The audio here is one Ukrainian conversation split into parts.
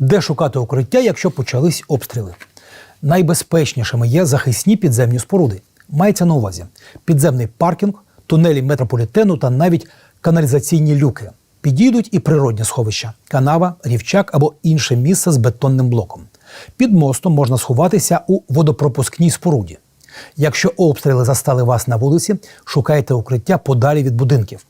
Де шукати укриття, якщо почались обстріли? Найбезпечнішими є захисні підземні споруди. Мається на увазі підземний паркінг, тунелі метрополітену та навіть каналізаційні люки. Підійдуть і природні сховища канава, рівчак або інше місце з бетонним блоком. Під мостом можна сховатися у водопропускній споруді. Якщо обстріли застали вас на вулиці, шукайте укриття подалі від будинків.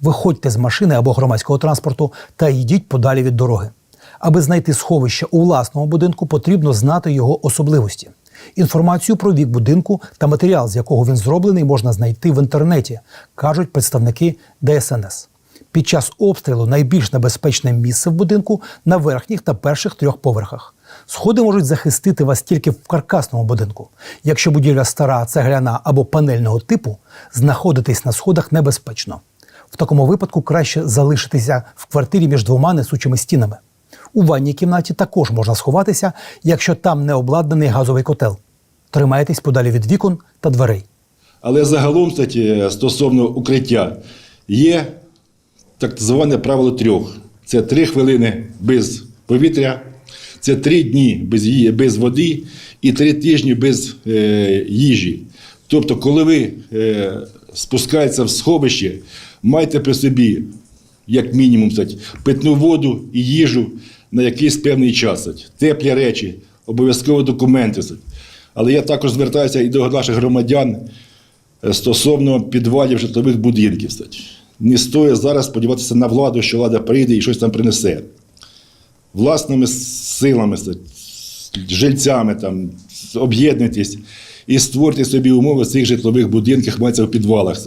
Виходьте з машини або громадського транспорту та йдіть подалі від дороги. Аби знайти сховище у власному будинку, потрібно знати його особливості. Інформацію про вік будинку та матеріал, з якого він зроблений, можна знайти в інтернеті, кажуть представники ДСНС. Під час обстрілу найбільш небезпечне місце в будинку на верхніх та перших трьох поверхах. Сходи можуть захистити вас тільки в каркасному будинку. Якщо будівля стара, цегляна або панельного типу, знаходитись на сходах небезпечно. В такому випадку краще залишитися в квартирі між двома несучими стінами. У ванній кімнаті також можна сховатися, якщо там не обладнаний газовий котел. Тримайтесь подалі від вікон та дверей. Але загалом, кстати, стосовно укриття, є так зване правило трьох: це три хвилини без повітря, це три дні без, без води і три тижні без е, їжі. Тобто, коли ви е, спускаєтеся в сховище, майте при собі, як мінімум, кстати, питну воду і їжу на якийсь певний час. Теплі речі, обов'язково документи. Але я також звертаюся і до наших громадян е, стосовно підвалів житлових будинків. Не стоїть зараз сподіватися на владу, що влада прийде і щось там принесе. Власними силами, жильцями там, об'єднуйтесь і створюйте собі умови в цих житлових будинках, мається в підвалах.